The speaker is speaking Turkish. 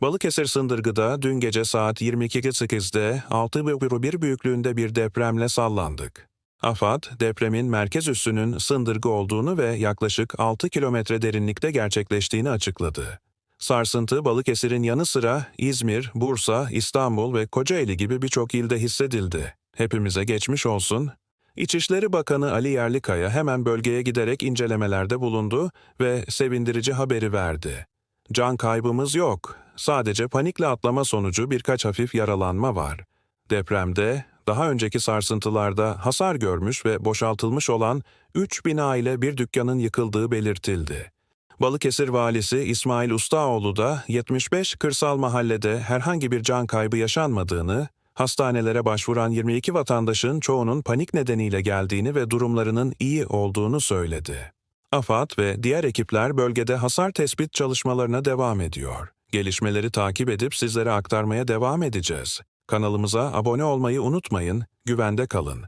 Balıkesir Sındırgı'da dün gece saat 22.08'de 6,1 büyüklüğünde bir depremle sallandık. AFAD, depremin merkez üssünün Sındırgı olduğunu ve yaklaşık 6 kilometre derinlikte gerçekleştiğini açıkladı. Sarsıntı Balıkesir'in yanı sıra İzmir, Bursa, İstanbul ve Kocaeli gibi birçok ilde hissedildi. Hepimize geçmiş olsun. İçişleri Bakanı Ali Yerlikaya hemen bölgeye giderek incelemelerde bulundu ve sevindirici haberi verdi. Can kaybımız yok. Sadece panikle atlama sonucu birkaç hafif yaralanma var. Depremde, daha önceki sarsıntılarda hasar görmüş ve boşaltılmış olan 3 bina ile bir dükkanın yıkıldığı belirtildi. Balıkesir valisi İsmail Ustaoğlu da 75 kırsal mahallede herhangi bir can kaybı yaşanmadığını, hastanelere başvuran 22 vatandaşın çoğunun panik nedeniyle geldiğini ve durumlarının iyi olduğunu söyledi. AFAD ve diğer ekipler bölgede hasar tespit çalışmalarına devam ediyor. Gelişmeleri takip edip sizlere aktarmaya devam edeceğiz. Kanalımıza abone olmayı unutmayın, güvende kalın.